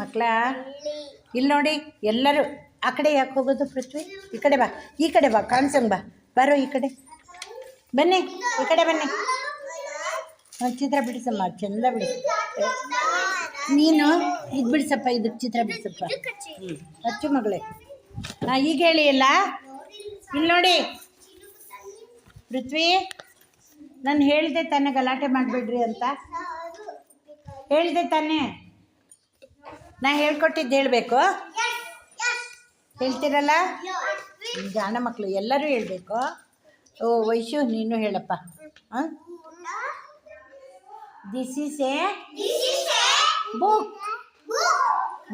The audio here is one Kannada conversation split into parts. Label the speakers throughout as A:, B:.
A: ಮಕ್ಕಳ? ಇಲ್ಲಿ ನೋಡಿ, ಎಲ್ಲರೂ ಆ ಕಡೆ ಯಾಕೆ ಹೋಗೋದು ಪೃಥ್ವಿ? ಈ ಕಡೆ ಬಾ, ಈ ಕಡೆ ಬಾ, ಕಾಣ್ಸಂಗ್ ಬಾ. ಬರೋ ಈ ಕಡೆ. ಬನ್ನಿ, ಈ ಕಡೆ ಬನ್ನಿ. ಹಾಂ ಚಿತ್ರ ಬಿಡಿಸಮ್ಮ, ಚಂದ ಬಿಡಿಸ ನೀನು, ಇದು ಬಿಡಿಸಪ್ಪ, ಇದು ಚಿತ್ರ ಬಿಡಿಸಪ್ಪ. ಅಚ್ಚು ಮಗಳೇ. ಹಾಂ ಈಗ ಹೇಳಿ ಅಲ್ಲ ಇಲ್ಲಿ ನೋಡಿ. ಪೃಥ್ವಿ, ನಾನು ಹೇಳಿದೆ ತಾನೇ ಗಲಾಟೆ ಮಾಡಬೇಡ್ರಿ ಅಂತ. ಹೇಳಿದೆ ತಾನೇ. ನಾ ಹೇಳ್ಕೊಟ್ಟಿದ್ದು ಹೇಳಬೇಕು? ಹೇಳ್ತೀರಲ್ಲ? ಜಾಣ ಮಕ್ಕಳು ಎಲ್ಲರೂ ಹೇಳಬೇಕು. ಓ, ವೈಶು, ನೀನು ಹೇಳಪ್ಪ. ಹಾಂ this is a book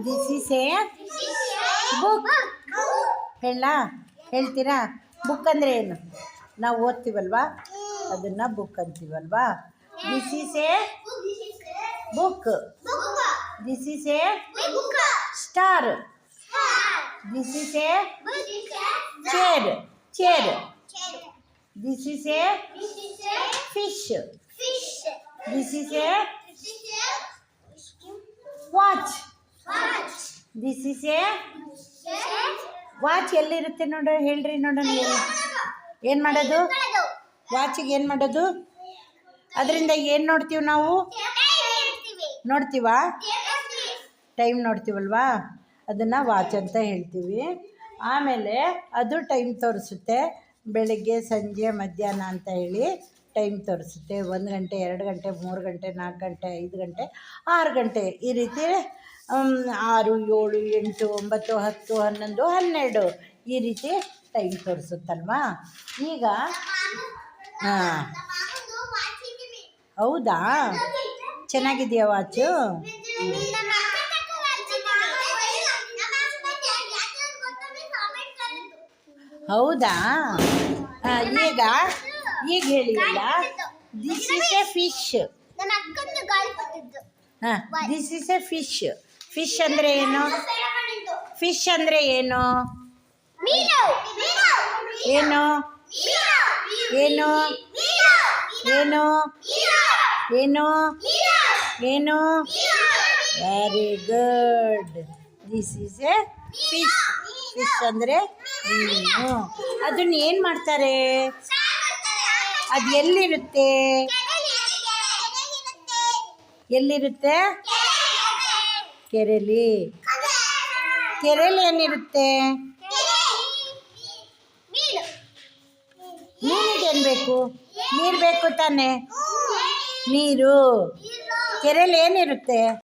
A: this is a book ಹೇಳ, ಹೇಳ್ತೀರಾ? ಬುಕ್ ಅಂದರೆ ಏನು? ನಾವು ಓದ್ತೀವಲ್ವಾ? ಅದನ್ನು book ಅಂತೀವಲ್ವಾ? This is a book this is a star this is a chair chair this is a fish this is a watch this is a watch ಎಲ್ಲಿರುತ್ತೆ ನೋಡ ಹೇಳ್ರಿ ನೋಡೋಣ ಏನು ಮಾಡೋದು? ವಾಚಿಗೆ ಏನು ಮಾಡೋದು? ಅದರಿಂದ ಏನು ನೋಡ್ತೀವಿ ನಾವು? ನೋಡ್ತೀವಾ? ಟೈಮ್ ನೋಡ್ತೀವಲ್ವಾ? ಅದನ್ನು ವಾಚ್ ಅಂತ ಹೇಳ್ತೀವಿ. ಆಮೇಲೆ ಅದು ಟೈಮ್ ತೋರಿಸುತ್ತೆ. ಬೆಳಗ್ಗೆ, ಸಂಜೆ, ಮಧ್ಯಾಹ್ನ ಅಂತ ಹೇಳಿ ಟೈಮ್ ತೋರಿಸುತ್ತೆ. ಒಂದು ಗಂಟೆ, ಎರಡು ಗಂಟೆ, ಮೂರು ಗಂಟೆ ನಾಲ್ಕು ಗಂಟೆ, ಐದು ಗಂಟೆ, ಆರು ಗಂಟೆ ಈ ರೀತಿ ಆರು, ಏಳು, ಎಂಟು, ಒಂಬತ್ತು, ಹತ್ತು, ಹನ್ನೊಂದು, ಹನ್ನೆರಡು ಈ ರೀತಿ ಟೈಮ್ ತೋರಿಸುತ್ತಲ್ವಾ? ಈಗ, ಹಾಂ. ಹೌದಾ? ಚೆನ್ನಾಗಿದೆಯಾ ವಾಚು ಹೌದಾ? ಈಗ ಈಗ ಹೇಳಿ ಅಲ್ಲ ದಿಸ್ ಇಸ್ ಎ ಫಿಶ್ ಹಾಂ this is a fish fish ಅಂದರೆ ಏನು? ಫಿಶ್ ಅಂದರೆ ಏನು? ಏನು? ಏನು? ಏನು? ಏನು? ಏನು? Very good this is a fish fish ಅಂದರೆ ಅದನ್ನ ಏನು ಮಾಡ್ತಾರೆ? ಅದು ಎಲ್ಲಿರುತ್ತೆ? ಎಲ್ಲಿರುತ್ತೆ? ಕೆರೆಲಿ. ಕೆರೆಲಿ ಏನಿರುತ್ತೆ? ನೀರಿಗೆ ಏನು ಬೇಕು ನೀರು ಬೇಕು ತಾನೆ? ನೀರು. ಕೆರೆಲಿ ಏನಿರುತ್ತೆ?